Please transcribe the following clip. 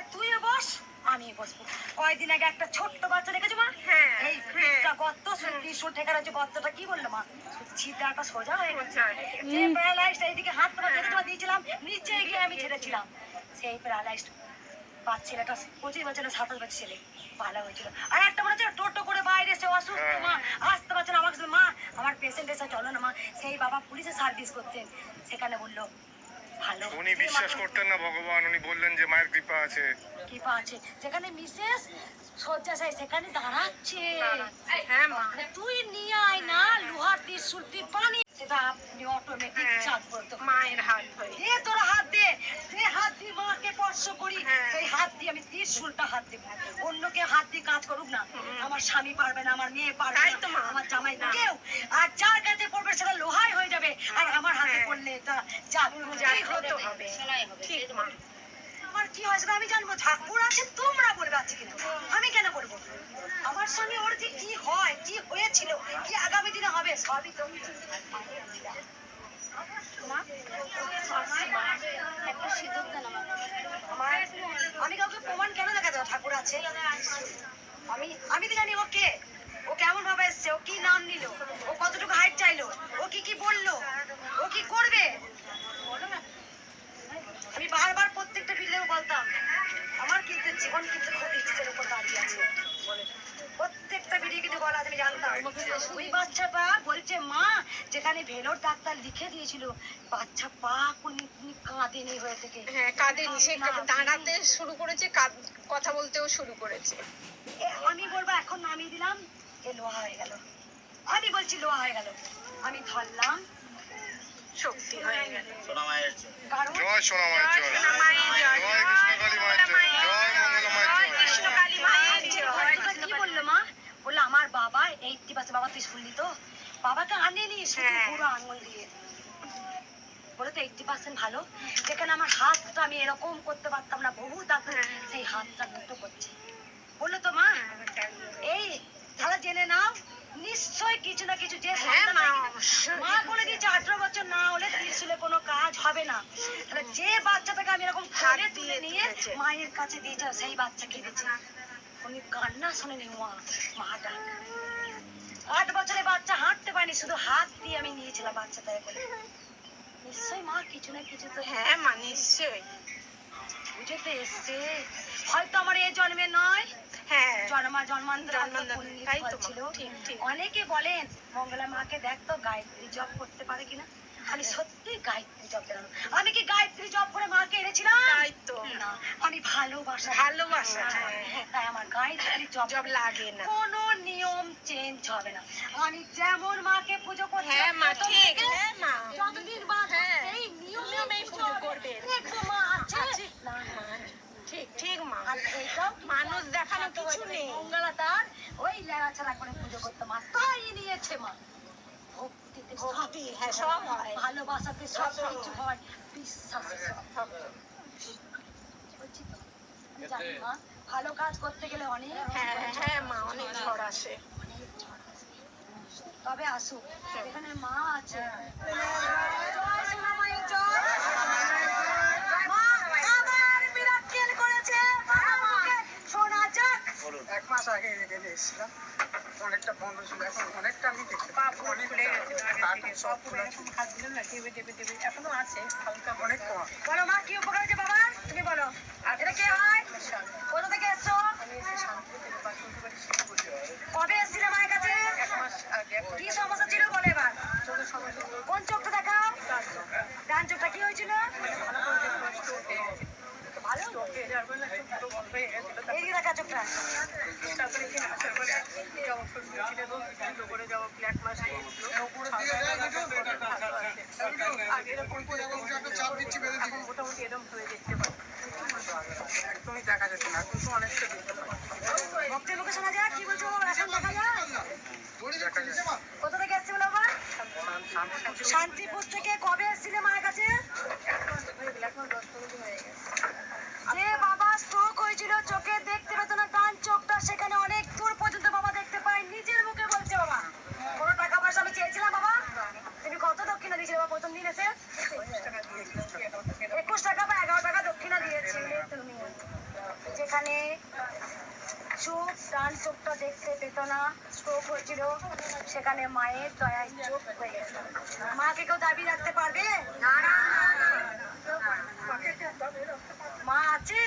এবারে তুইও বস আমি বসবো। কয়দিন আগে একটা ছোট্ট বাচ্চা দেখেছ মা? হ্যাঁ, এই হ্যাঁ। পিঠটা গর্ত ত্রিশুল ঠেকার আছে গর্তটা কি বলল মা? ছিদ্রাটা সোজা হয়ে গেছে। হয়ে। যে প্যারালাইজড এইদিকে হাত পা যেতে তোমার দিয়েছিলাম নিচে গিয়ে আমি ছেড়েছিলাম। সেই প্যারালাইজড বাচ্চা ছেলেটা পঁচিশ বছরের সাতাশ বছর ছেলে ভালো হয়েছিল। আর একটা মনে হচ্ছে টোটো করে বাইরে এসে অসুস্থ মা আসতে পারছে না। আমার মা আমার পেশেন্ট এসে চলো না মা। সেই বাবা পুলিশে সার্ভিস করতেন। সেখানে বলল উনি বিশ্বাস করতেন না ভগবান উনি বললেন যে মায়ের কৃপা আছে। কি আছে। যেখানে মিসেস শয্যাশায়ী সেখানে দাঁড়াচ্ছে। হ্যাঁ মা। মানে তুই নিয়ে আয় না লোহার ত্রিশুল তুই পানি। সেটা আপনি অটোমেটিক হ্যাঁ। চাপ করতো মায়ের হাত ধরে। দে তোর হাত দে। দে হাত দিয়ে মাকে স্পর্শ করি। হ্যাঁ। সেই হাত দিয়ে আমি ত্রিশুলটা হাত দেবো। অন্যকে হাত দিয়ে কাজ করুক না। আমার স্বামী পারবে না আমার মেয়ে পারবে না তো আমার জামাই। কেউ আর যার কাছে পড়বে সেটা লোহাই হয়ে যাবে আর আমার হ্যাঁ। পড়লে এটা জাদু যাই হতে হবে আমার কি হয়েছে আমি জানব ঠাকুর আছে তোমরা বলবে আছে কিনা আমি কেন বলব? আমার সঙ্গে ওর যে কি হয় কি হয়েছিল কি আগামী দিনে হবে সবই তো একটা সিঁদুর দেন আমাকে। আমার- আমি কাউকে প্রমাণ কেন দেখা যাব? ঠাকুর আছে। আমি আমি তো জানি ওকে ও কেমন ভাবে এসছে ও কি নাম নিল ও কতটুকু ওই বাচ্চাটা বলছে মা যেখানে ভেলোর ডাক্তার লিখে দিয়েছিল বাচ্চা পা কোনি কাঁদেনি হয়ে থেকে। হ্যাঁ কাঁদেনি সে দাঁড়াতে শুরু করেছে কথা বলতেও শুরু করেছে। আমি বলব এখন নামিয়ে দিলাম এ লোহা হয়ে গেল। আমি বলছি লোহা হয়ে গেল। আমি ধরলাম শক্তি হয়ে গেল। জয়। সোনা মায়ের জয় সোনা মায়ের জয়, জয়। কৃষ্ণ কালী মায়ের জয়। জয় মঙ্গলা মায়ের জয়। জয় কৃষ্ণ কালী মায়ের জয় ডাক্তারটা কি বলল মা বলল আমার বাবা এইটটি পার্সেন্ট বাবা তুই শুনলি তো বাবাকে আনেনি শুধু হ্যাঁ। পুরো আঙুল দিয়ে। বলে তো এইটটি পার্সেন্ট ভালো যেখানে আমার হাতটা আমি এরকম করতে পারতাম না বহু ডাক্তার হ্যাঁ। সেই হাতটা দুটো করছে। বলল তো মা এই তাহলে জেনে নাও নিশ্চয় কিছু না কিছু যে হ্যাঁ মা বলে দিয়েছে আঠারো বছর না হলে ত্রিশুলে কোনো কাজ হবে না। তাহলে যে বাচ্চাটাকে আমি এরকম হাতে তুলে নিয়ে মায়ের কাছে দিয়েছে সেই বাচ্চা কেঁদেছে উনি কান্না শোনেনি মা মাটা শুধু হাত দিয়ে আমি নিয়েছিলাম বাচ্চাটা বলে। নিশ্চয়ই মা কিছু না কিছু তো হ্যাঁ মা নিশ্চয়ই। বুঝে তো এসছে। হয়তো আমার এই জন্মে নয়। হ্যাঁ। জন্মা জন্মান্তর ছিল। অনেকে বলেন মঙ্গলা মাকে দেখ তো গায়ত্রী জপ করতে পারে কিনা। আমি সত্যি গায়ত্রী জপ জানো আমি কি গায়ত্রী জপ করে মাকে এনেছিলাম? তাই তো। না আমি ভালোবাসা। ভালোবাসা, হ্যাঁ। তাই আমার গায়ত্রী জপ জব লাগে না। কোনো নিয়ম চেঞ্জ হবে না। আমি যেমন মাকে পুজো করছি হ্যাঁ মা ঠিক। হ্যাঁ মা। যতদিন বাঁচবো হ্যাঁ। সেই নিয়মেই পুজো করবে। দেখব মা আছে। না না ঠিক ঠিক মা। আর এইটাও মানুষ দেখানো কিছু নেই। মঙ্গলা তার ওই লেড়াছাড়া করে পুজো করতে মা। তাই নিয়েছে মা। ভক্তিতে ভক্তি, হ্যাঁ, সব হয়। ভালোবাসাতে সব সব কিছু হয়। হয় বিশ্বাসে সব বলছি তো? আমি জানি মা ভালো কাজ করতে গেলে অনেক হ্যাঁ হ্যাঁ মা অনেক ঝড় আসে। তবে আসুক এখানে মা আছে। মাস আগে এখানে এসেছিলাম। অনেকটা বন্ধ ছিল এখন অনেকটা আমি দেখতে পাবো অনেক কার্টুন সব খোলা ছিল এখনও আছে হালকা অনেক কম বলো মা কি উপকার হয়েছে বাবা তুমি বলো এটা কে হয় কোথা থেকে এসছো আমি এসে শান্তি থেকে বাসন্তী বাড়ি শুরু করি কবে এসছিলে মায়ের কাছে এক মাস আগে এখন কি সমস্যা ছিল বলো এবার চোখের সমস্যা ছিল কোন চোখটা দেখাও ডান চোখটা কি হয়েছিল ভালো চোখে যাবে না চোখ পুরো বন্ধ হয়ে গেছিল এই যে দেখা চোখটা তারপরে এখানে আসার পরে এই ওষুধ করে যাব ব্ল্যাক মাস আগে এরকম মোটামুটি এরকম হয়ে দেখতে পাই একদমই দেখা যেত না এখন তো অনেকটা দেখতে পাই ভক্তের মুখে শোনা যায় কি বলছো এখন দেখা যায় দেখা কোথা থেকে এসছে শান্তিপুর থেকে কবে এসেছিলে মায়ের কাছে যে বাবা স্ট্রোক হয়েছিল, চোখে দেখতে পেত না ডান চোখটা সেখানে অনেক দূর পর্যন্ত বাবা দেখতে পায়, নিজের মুখে বলছে বাবা। কোনো টাকা পয়সা আমি চেয়েছিলাম বাবা। তুমি কত দক্ষিণা দিয়েছিলে বাবা, প্রথম দিন এসে? একুশ টাকা বা এগারো টাকা দক্ষিণা দিয়েছি। তুমি যেখানে চোখ ডান চোখটা দেখতে পেত না স্ট্রোক হয়েছিল। সেখানে মায়ের দয়ায় চোখ হয়ে গেছে। মাকে কেউ দাবি রাখতে পারবে? মা আছে?